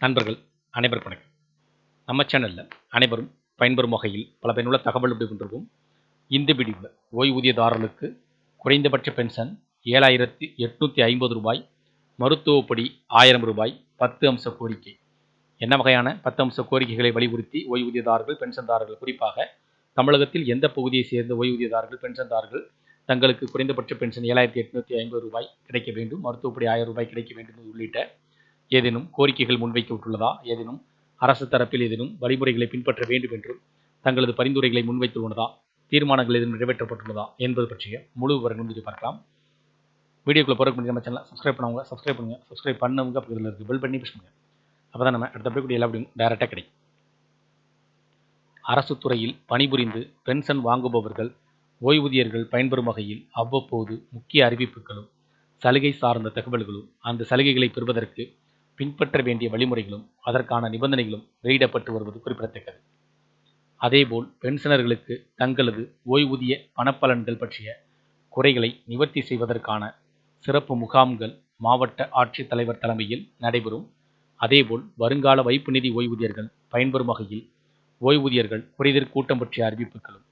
நண்பர்கள் அனைவருக்கும் வணக்கம். நம்ம சேனலில் அனைவரும் பயன்பெறும் வகையில் பல பயனுள்ள தகவல் எப்படி கொண்டிருக்கும் இந்த பிடிவில் ஓய்வூதியதாரர்களுக்கு குறைந்தபட்ச பென்ஷன் ஏழாயிரத்தி எட்நூற்றி ஐம்பது ரூபாய் மருத்துவப்படி ஆயிரம் ரூபாய் பத்து அம்ச கோரிக்கை. என்ன வகையான பத்து அம்ச கோரிக்கைகளை வலியுறுத்தி ஓய்வூதியதாரர்கள் பென்ஷன்தாரர்கள் குறிப்பாக தமிழகத்தில் எந்த பகுதியை சேர்ந்த ஓய்வூதியதாரர்கள் பென்ஷன்தாரர்கள் தங்களுக்கு குறைந்தபட்ச பென்ஷன் ஏழாயிரத்தி எட்நூற்றி ஐம்பது ரூபாய் கிடைக்க வேண்டும் மருத்துவப்படி ஆயிரம் ரூபாய் கிடைக்க வேண்டும் உள்ளிட்ட ஏதேனும் கோரிக்கைகள் முன்வைக்கப்பட்டுள்ளதா? ஏதேனும் அரசு தரப்பில் ஏதேனும் வழிமுறைகளை பின்பற்ற வேண்டும் என்றும் தங்களது பரிந்துரைகளை முன்வைத்துள்ளதா தீர்மானங்கள் எதுவும் நிறைவேற்றப்பட்டுள்ளதா என்பது பற்றிய முழு விவரங்களும் இது பார்க்கலாம். வீடியோக்குள்ளே போகிற முன்னாடி நம்ம சேனலை சப்ஸ்கிரைப் பண்ணவங்க சப்ஸ்கிரைப் பண்ணுங்கள் சப்ஸ்கிரைப் பண்ணவங்க பக்கத்தில் இருக்குது பெல் பண்ணி புஷ் அப்போ தான் நம்ம அடுத்த போய் எல்லா அப்படியும் டேரெக்டாக கிடைக்கும். அரசு துறையில் பணிபுரிந்து பென்ஷன் வாங்குபவர்கள் ஓய்வூதியர்கள் பயன்பெறும் வகையில் அவ்வப்போது முக்கிய அறிவிப்புகளும் சலுகை சார்ந்த தகவல்களும் அந்த சலுகைகளை பெறுவதற்கு பின்பற்ற வேண்டிய வழிமுறைகளும் அதற்கான நிபந்தனைகளும் வெளியிடப்பட்டு வருவது குறிப்பிடத்தக்கது. அதேபோல் பென்ஷனர்களுக்கு தங்களது ஓய்வூதிய பணப்பலன்கள் பற்றிய குறைகளை நிவர்த்தி செய்வதற்கான சிறப்பு முகாம்கள் மாவட்ட ஆட்சித்தலைவர் தலைமையில் நடைபெறும். அதேபோல் வருங்கால வைப்பு நிதி ஓய்வூதியர்கள் பயன்பெறும் வகையில் ஓய்வூதியர்கள் குறைதீர் கூட்டம் பற்றிய அறிவிப்புகளும்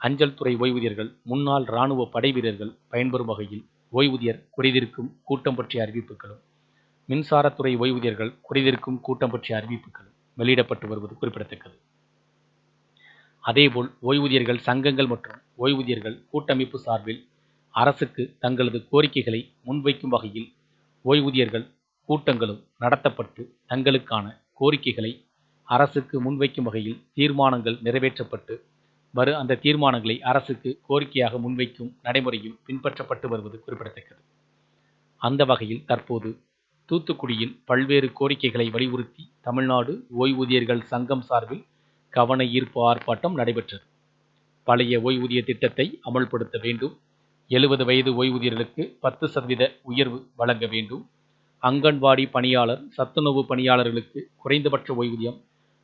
அஞ்சல் துறை ஓய்வூதியர்கள் முன்னாள் இராணுவ படை வீரர்கள் பயன்பெறும் வகையில் ஓய்வூதியர் குறைதீர்க்கும் கூட்டம் பற்றிய அறிவிப்புகளும் மின்சாரத்துறை ஓய்வூதியர்கள் குறைதீர்க்கும் கூட்டம் பற்றிய அறிவிப்புகள் வெளியிடப்பட்டு வருவது குறிப்பிடத்தக்கது. அதேபோல் ஓய்வூதியர்கள் சங்கங்கள் மற்றும் ஓய்வூதியர்கள் கூட்டமைப்பு சார்பில் அரசுக்கு தங்களது கோரிக்கைகளை முன்வைக்கும் வகையில் ஓய்வூதியர்கள் கூட்டங்களும் நடத்தப்பட்டு தங்களுக்கான கோரிக்கைகளை அரசுக்கு முன்வைக்கும் வகையில் தீர்மானங்கள் நிறைவேற்றப்பட்டு வரு அந்த தீர்மானங்களை அரசுக்கு கோரிக்கையாக முன்வைக்கும் நடைமுறையும் பின்பற்றப்பட்டு வருவது குறிப்பிடத்தக்கது. அந்த வகையில் தற்போது தூத்துக்குடியில் பல்வேறு கோரிக்கைகளை வலியுறுத்தி தமிழ்நாடு ஓய்வூதியர்கள் சங்கம் சார்பில் கவன ஈர்ப்பு ஆர்ப்பாட்டம் நடைபெற்றது. பழைய ஓய்வூதிய திட்டத்தை அமல்படுத்த வேண்டும். எழுபது வயது ஓய்வூதியர்களுக்கு பத்து சதவீத உயர்வு வழங்க வேண்டும். அங்கன்வாடி பணியாளர் சத்துணவு பணியாளர்களுக்கு குறைந்தபட்ச ஓய்வூதியம்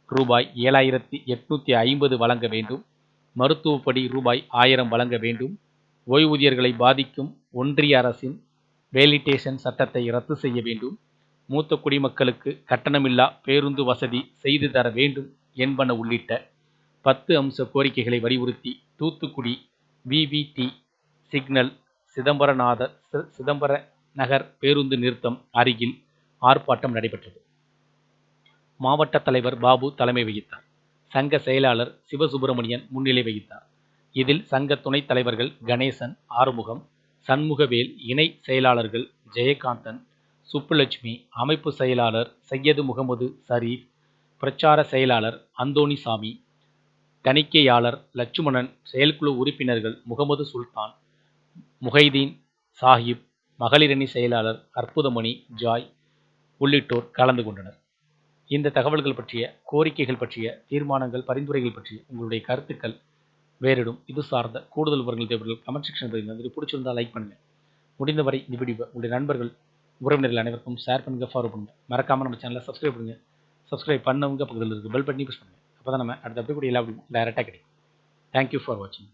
ரூபாய் ஏழாயிரத்தி எட்நூற்றி ஐம்பது வழங்க வேண்டும். மருத்துவப்படி ரூபாய் ஆயிரம் வழங்க வேண்டும். ஓய்வூதியர்களை பாதிக்கும் ஒன்றிய அரசின் வேலிடேஷன் சட்டத்தை ரத்து செய்ய வேண்டும். மூத்த குடிமக்களுக்கு கட்டணமில்லா பேருந்து வசதி செய்து தர வேண்டும் என்பன உள்ளிட்ட பத்து அம்ச கோரிக்கைகளை வலியுறுத்தி தூத்துக்குடி விவிடி சிக்னல் சிதம்பரநாதர் சிதம்பர நகர் பேருந்து நிறுத்தம் அருகில் ஆர்ப்பாட்டம் நடைபெற்றது. மாவட்ட தலைவர் பாபு தலைமை வகித்தார். சங்க செயலாளர் சிவசுப்பிரமணியன் முன்னிலை வகித்தார். இதில் சங்க துணைத் தலைவர்கள் கணேசன் ஆறுமுகம் சண்முகவேல் இணை செயலாளர்கள் ஜெயகாந்தன் சுப்புலட்சுமி அமைப்பு செயலாளர் சையது முகமது சரீப் பிரச்சார செயலாளர் அந்தோணிசாமி தணிக்கையாளர் லட்சுமணன் செயல்குழு உறுப்பினர்கள் முகமது சுல்தான் முஹைதீன் சாஹிப் மகளிரணி செயலாளர் அற்புதமணி ஜாய் உள்ளிட்டோர் கலந்து கொண்டனர். இந்த தகவல்கள் பற்றிய கோரிக்கைகள் பற்றிய தீர்மானங்கள் பரிந்துரைகள் பற்றிய உங்களுடைய கருத்துக்கள் வேறிடும். இது சார்ந்த கூடுதல் விவரங்கள் தேவைகள் கமெண்ட் செக்ஷன் பதிவு பிடிச்சிருந்தால் லைக் பண்ணுங்கள் முடிந்தவரை இந்த வீடியோ உங்களுடைய நண்பர்கள் உறவினர்கள் அனைவருக்கும் ஷேர் பண்ணுங்கள் ஃபாலோ பண்ணுங்கள் மறக்காமல் நம்ம சேனலை சப்ஸ்கிரைப் பண்ணுங்கள் சப்ஸ்கிரைப் பண்ணவங்க பக்கத்தில் இருக்குது பெல் பண்ணி ப்ரெஸ் பண்ணுங்கள் அப்போ தான் நம்ம அடுத்த அப்படி கூட எல்லா டேரெக்டாக கிடைக்கும். தேங்க்யூ ஃபார் வாட்சிங்